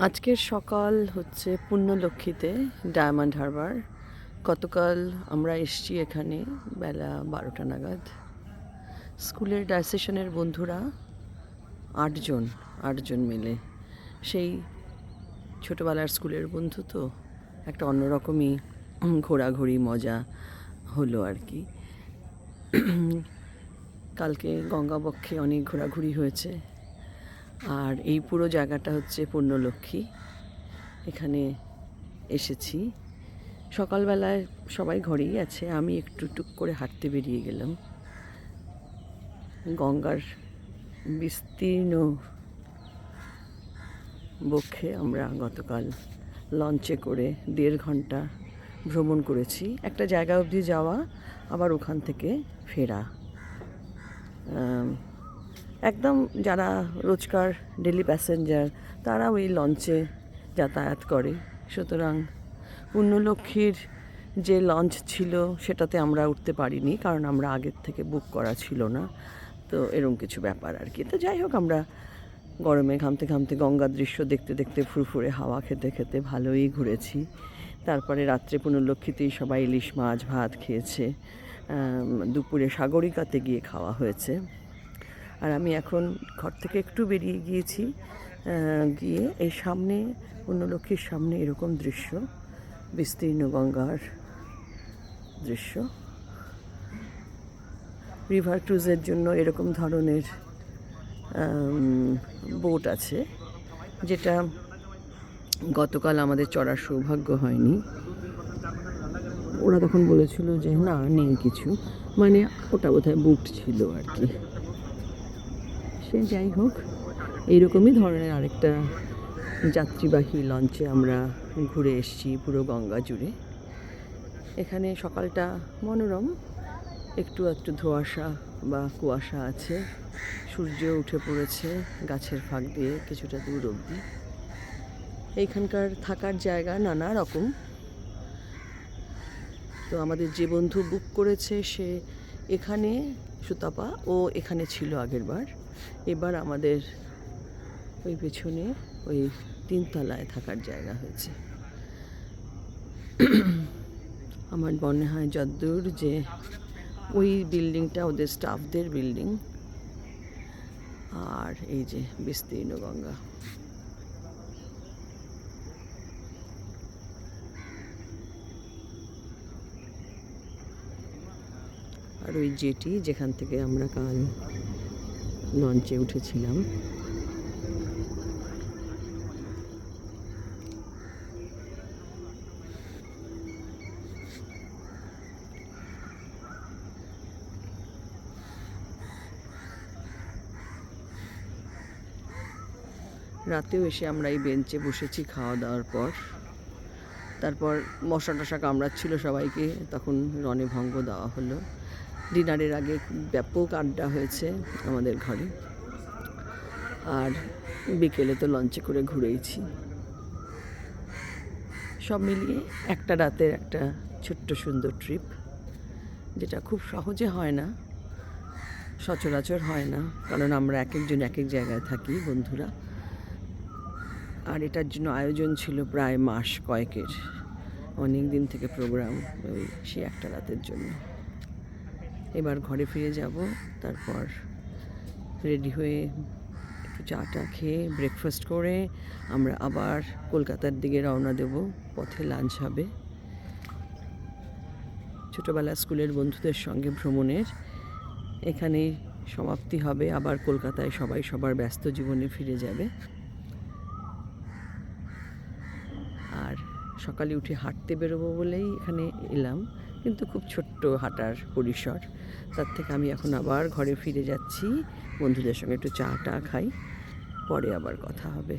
আজকের সকাল হচ্ছে পুণ্যলক্ষ্মীতে ডায়মন্ড হারবার। গতকাল আমরা এসছি এখানে বেলা বারোটা নাগাদ। স্কুলের ডাইসেশনের বন্ধুরা আটজন আটজন মিলে। সেই ছোটোবেলার স্কুলের বন্ধু তো, একটা অন্যরকমই ঘোরাঘুরি, মজা হলো আর কি। কালকে গঙ্গাবক্ষে অনেক ঘোরাঘুরি হয়েছে। আর এই পুরো জায়গাটা হচ্ছে পূর্ণলক্ষ্মী। এখানে এসেছি। সকালবেলায় সবাই ঘরেই আছে। আমি একটু টুক করে হাঁটতে বেরিয়ে গেলাম। গঙ্গার বিস্তীর্ণ বক্ষে আমরা গতকাল লঞ্চে করে দেড় ঘণ্টা ভ্রমণ করেছি। একটা জায়গা অবধি যাওয়া, আবার ওখান থেকে ফেরা। একদম যারা রোজকার ডেলি প্যাসেঞ্জার তারা ওই লঞ্চে যাতায়াত করে। সুতরাং পুণ্যলক্ষ্মীর যে লঞ্চ ছিল, সেটাতে আমরা উঠতে পারিনি, কারণ আমরা আগের থেকে বুক করা ছিল না। তো এরকম কিছু ব্যাপার আর কি। তো যাই হোক, আমরা গরমে ঘামতে ঘামতে গঙ্গার দৃশ্য দেখতে দেখতে ফুরফুরে হাওয়া খেতে খেতে ভালোই ঘুরেছি। তারপরে রাত্রে পুনর্লক্ষিতেই সবাই ইলিশ মাছ, ভাত খেয়েছে। দুপুরে সাগরিকাতে গিয়ে খাওয়া হয়েছে। আর আমি এখন ঘর থেকে একটু বেরিয়ে গিয়েছি গিয়ে এই সামনে পুণ্যলক্ষ্মীর সামনে এরকম দৃশ্য, বিস্তীর্ণ গঙ্গার দৃশ্য। রিভার ক্রুজের জন্য এরকম ধরনের বোট আছে, যেটা গতকাল আমাদের চড়ার সৌভাগ্য হয়নি। ওরা তখন বলেছিল যে না, নেই কিছু। মানে ওটা বোধহয় বুট ছিল আর কি। সে যাই হোক, এইরকমই ধরনের আরেকটা যাত্রীবাহী লঞ্চে আমরা ঘুরে এসেছি পুরো গঙ্গা জুড়ে। এখানে সকালটা মনোরম, একটু একটু ধোঁয়াশা বা কুয়াশা আছে, সূর্য উঠে পড়েছে গাছের ফাঁক দিয়ে কিছুটা দূর অবধি। এইখানকার থাকার জায়গা নানা রকম। তো আমাদের যে বন্ধু বুক করেছে সে এখানে সুতাপা ও এখানে ছিল আগের বার। এবার আমাদের ওই পেছনে ওই তিনতলায় থাকার জায়গা হয়েছে। আমার মনে হয় যদ্দূর যে ওই বিল্ডিংটা ওদের স্টাফদের বিল্ডিং, আর এই যে বিস্তীর্ণ গঙ্গা। আর ওই জেটি যেখান থেকে আমরা কাল লঞ্চে উঠেছিলাম। রাতেও এসে আমরা এই বেঞ্চে বসেছি খাওয়া দাওয়ার পর। তারপর মশা টশা কামড়াচ্ছিল সবাইকে, তখন রনে ভঙ্গ দেওয়া হলো। ডিনারের আগে ব্যাপক আড্ডা হয়েছে আমাদের ঘরে। আর বিকেলে তো লঞ্চে করে ঘুরেইছি। সব মিলিয়ে একটা রাতের একটা ছোট্ট সুন্দর ট্রিপ যেটা খুব সহজে হয় না, সচরাচর হয় না, কারণ আমরা এক একজন এক এক জায়গায় থাকি বন্ধুরা। আর এটার জন্য আয়োজন ছিল প্রায় মাস কয়েকের, অনেক দিন থেকে প্রোগ্রাম ওই সেই একটা রাতের জন্য। এবার ঘরে ফিরে যাব, তারপর রেডি হয়ে একটু চা টা খেয়ে ব্রেকফাস্ট করে আমরা আবার কলকাতার দিকে রওনা দেব, পথে লাঞ্চ হবে। ছোটোবেলা স্কুলের বন্ধুদের সঙ্গে ভ্রমণের এখানেই সমাপ্তি হবে, আবার কলকাতায় সবাই সবার ব্যস্ত জীবনে ফিরে যাবে। আর সকালে উঠে হাঁটতে বেরোবো বলেই এখানে এলাম। কিন্তু খুব ছোট্ট হাঁটার পরিসর। তার থেকে আমি এখন আবার ঘরে ফিরে যাচ্ছি। বন্ধুদের সঙ্গে একটু চা টা খাই, পরে আবার কথা হবে।